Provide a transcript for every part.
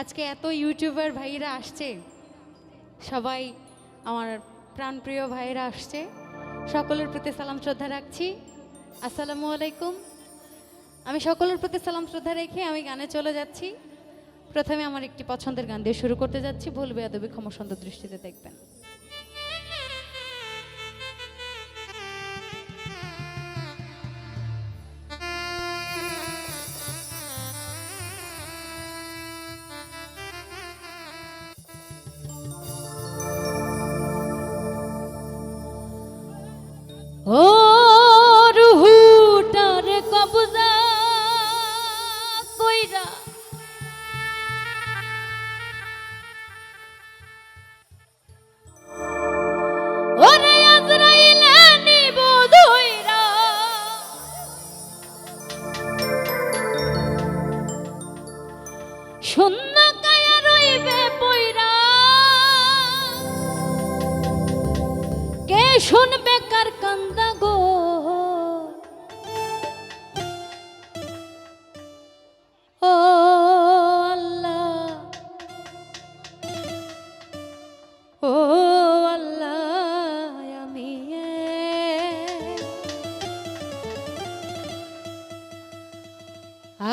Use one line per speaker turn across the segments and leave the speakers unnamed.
আজকে এত ইউটিউবার ভাইরা আসছে। সবাই আমার প্রাণপ্রিয় ভাইরা আসছে। সকলের প্রতি সালাম শ্রদ্ধা রাখছি। আসসালামু আলাইকুম। আমি সকলের প্রতি সালাম শ্রদ্ধা রেখে আমি গানে চলে যাচ্ছি। প্রথমে আমার একটি পছন্দের গান দিয়ে শুরু করতে যাচ্ছি। ভুল বেয়াদবি ক্ষমসন্দ দৃষ্টিতে দেখবেন।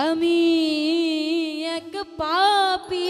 আমি এক পাপি।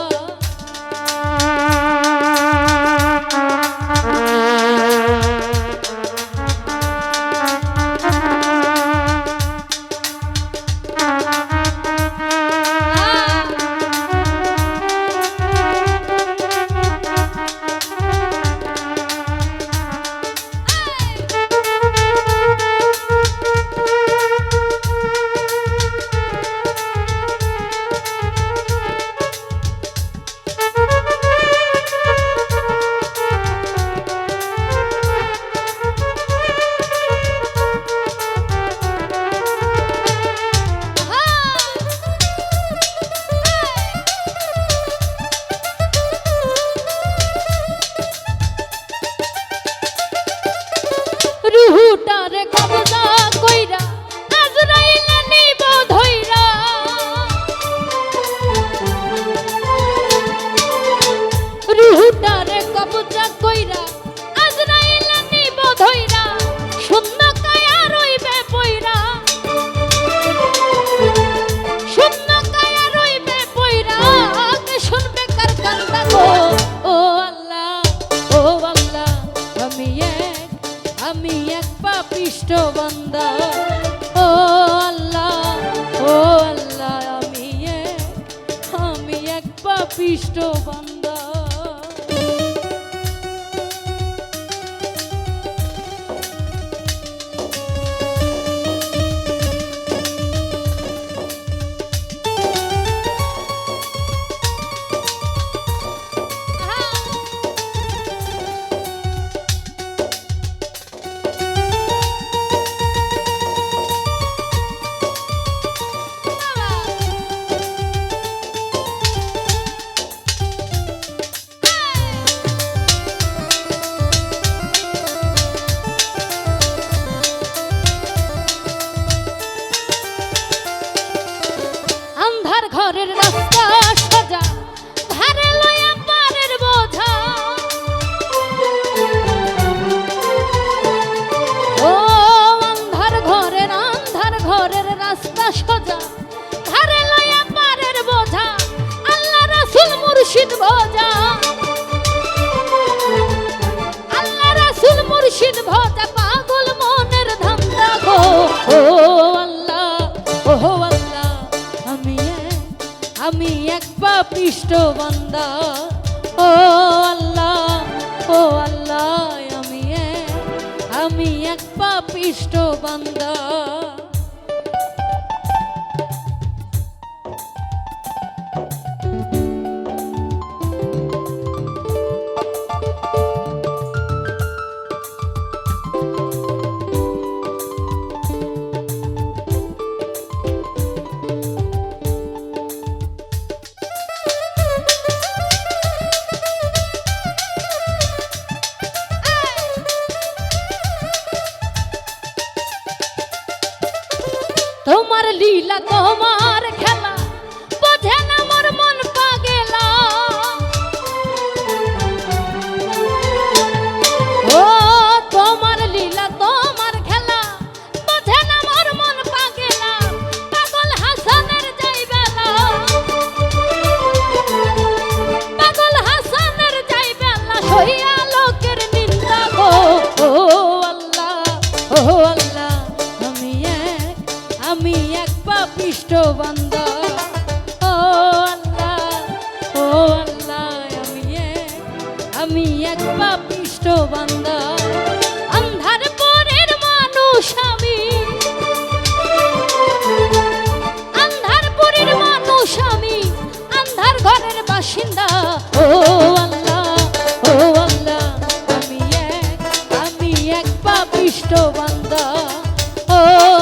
রুহুটারে কবজা আমি এক পাপিষ্ট বান্দা ও আল্লাহ ও আল্লাহ আমি এক আমি এক পাপিষ্ট বান্দা ভোজা। আল্লাহ রাসুল মুর্শিদ ভোজা পাগল মনের ধান্দা গো ও আল্লাহ ও আল্লাহ, আমি আমি এক পা পৃষ্ঠ বান্দা। ও আল্লাহ ও আল্লাহ, আমি আমি এক পা লীলা তোমার খেলা। বোঝে না পাপিষ্ট বান্দা ও আল্লাহ ও আল্লাহ, আমি এক আমি এক পাপিষ্ট বান্দা আন্ধার পরের মানুষ আমি। আন্ধার পরের মানুষ আমি। ঘরের বাসিন্দা। ও আল্লাহ ও আল্লাহ, আমি এক আমি এক পাপিষ্ট ও